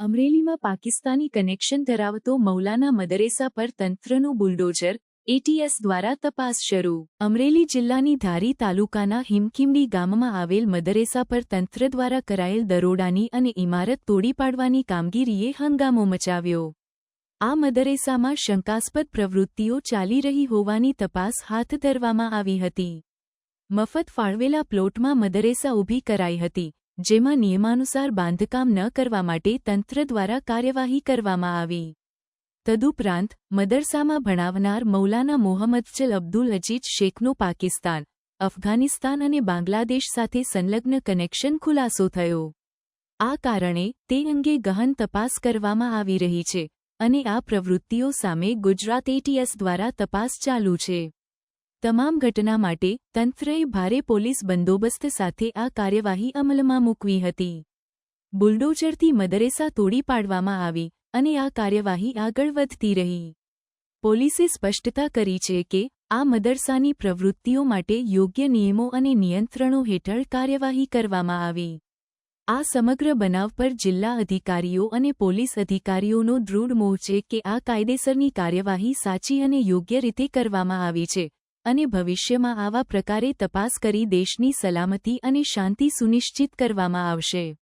અમરેલીમાં પાકિસ્તાની કનેક્શન ધરાવતો મૌલાના મદરેસા પર તંત્રનું બુલડોઝર, એટીએસ દ્વારા તપાસ શરૂ. અમરેલી જિલ્લાની ધારી તાલુકાના હિમકિમડી ગામમાં આવેલ મદરેસા પર તંત્ર દ્વારા કરાયેલ દરોડાની અને ઇમારત તોડી પાડવાની કામગીરીએ હંગામો મચાવ્યો. આ મદરેસામાં શંકાસ્પદ પ્રવૃત્તિઓ ચાલી રહી હોવાની તપાસ હાથ ધરવામાં આવી હતી. મફત ફાળવેલા પ્લોટમાં મદરેસા ઊભી કરાઈ હતી. જેમાં નિયમાનુસાર બાંધકામ ન કરવા માટે તંત્ર દ્વારા કાર્યવાહી કરવામાં આવી. તદુપરાંત, મદરસામાં ભણાવનાર મૌલાના મોહમ્મદચલ અબ્દુલ અજીજ શેખનો પાકિસ્તાન, અફઘાનિસ્તાન અને બાંગ્લાદેશ સાથે સંલગ્ન કનેક્શન ખુલાસો થયો. આ કારણે તે અંગે ગહન તપાસ કરવામાં આવી રહી છે અને આ પ્રવૃત્તિઓ સામે ગુજરાત એટીએસ દ્વારા તપાસ ચાલુ છે. તમામ ઘટના માટે તંત્રએ ભારે પોલીસ બંદોબસ્ત સાથે આ કાર્યવાહી અમલમાં મૂકવી હતી. બુલડોઝરથી મદરેસા તોડી પાડવામાં આવી અને આ કાર્યવાહી આગળ વધતી રહી. પોલીસે સ્પષ્ટતા કરી છે કે આ મદરસાની પ્રવૃત્તિઓ માટે યોગ્ય નિયમો અને નિયંત્રણો હેઠળ કાર્યવાહી કરવામાં આવી. આ સમગ્ર બનાવ પર જિલ્લા અધિકારીઓ અને પોલીસ અધિકારીઓનો દૃઢ મોહ છે કે આ કાયદેસરની કાર્યવાહી સાચી અને યોગ્ય રીતે કરવામાં આવી છે. અને ભવિષ્યમાં આવા પ્રકારે તપાસ કરી દેશની સલામતી અને શાંતિ સુનિશ્ચિત કરવામાં આવશે.